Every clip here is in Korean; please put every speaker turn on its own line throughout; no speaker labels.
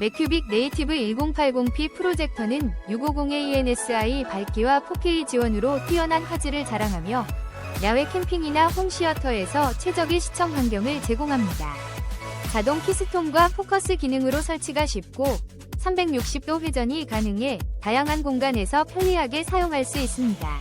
맥큐빅 네이티브 1080p 프로젝터는 650ANSI 밝기와 4K 지원으로 뛰어난 화질을 자랑하며 야외 캠핑이나 홈시어터에서 최적의 시청 환경을 제공합니다. 자동 키스톤과 포커스 기능으로 설치가 쉽고 360도 회전이 가능해 다양한 공간에서 편리하게 사용할 수 있습니다.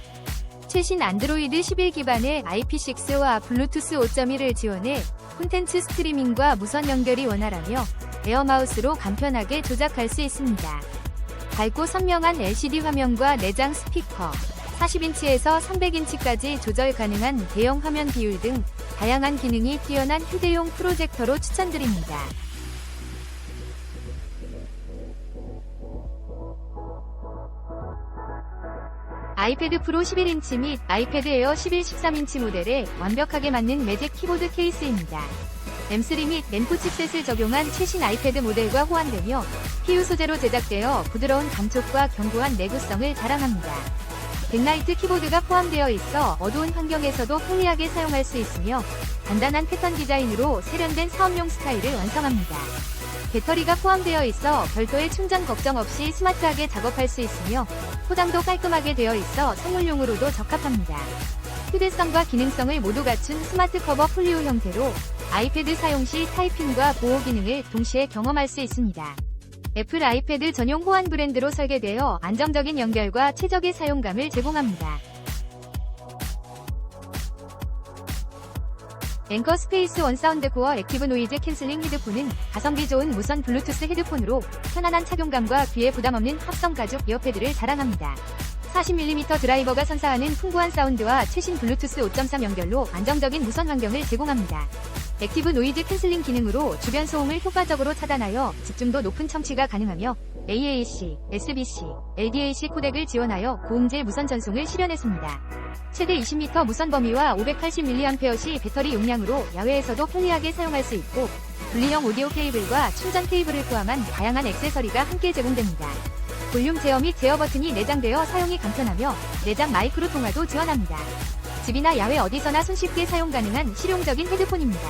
최신 안드로이드 11 기반의 IP6와 블루투스 5.1을 지원해 콘텐츠 스트리밍과 무선 연결이 원활하며 에어마우스로 간편하게 조작할 수 있습니다. 밝고 선명한 LCD 화면과 내장 스피커, 40인치에서 300인치까지 조절 가능한 대형 화면 비율 등 다양한 기능이 뛰어난 휴대용 프로젝터로 추천드립니다. 아이패드 프로 11인치 및 아이패드 에어 11, 13인치 모델에 완벽하게 맞는 매직 키보드 케이스입니다. M3 및 램프 칩셋을 적용한 최신 아이패드 모델과 호환되며 PU 소재로 제작되어 부드러운 감촉과 견고한 내구성을 자랑합니다. 백라이트 키보드가 포함되어 있어 어두운 환경에서도 편리하게 사용할 수 있으며 간단한 패턴 디자인으로 세련된 사업용 스타일을 완성합니다. 배터리가 포함되어 있어 별도의 충전 걱정 없이 스마트하게 작업할 수 있으며 포장도 깔끔하게 되어 있어 선물용으로도 적합합니다. 휴대성과 기능성을 모두 갖춘 스마트 커버 폴리오 형태로 아이패드 사용 시 타이핑과 보호 기능을 동시에 경험할 수 있습니다. 애플 아이패드 전용 호환 브랜드로 설계되어 안정적인 연결과 최적의 사용감을 제공합니다. 앵커 스페이스 원 사운드 코어 액티브 노이즈 캔슬링 헤드폰은 가성비 좋은 무선 블루투스 헤드폰으로 편안한 착용감과 귀에 부담 없는 합성 가죽 이어패드를 자랑합니다. 40mm 드라이버가 선사하는 풍부한 사운드와 최신 블루투스 5.3 연결로 안정적인 무선 환경을 제공합니다. 액티브 노이즈 캔슬링 기능으로 주변 소음을 효과적으로 차단하여 집중도 높은 청취가 가능하며 AAC, SBC, LDAC 코덱을 지원하여 고음질 무선 전송을 실현했습니다. 최대 20m 무선 범위와 580mAh 배터리 용량으로 야외에서도 편리하게 사용할 수 있고 분리형 오디오 케이블과 충전 케이블을 포함한 다양한 액세서리가 함께 제공됩니다. 볼륨 제어 및 제어 버튼이 내장되어 사용이 간편하며 내장 마이크로 통화도 지원합니다. 집이나 야외 어디서나 손쉽게 사용 가능한 실용적인 헤드폰입니다.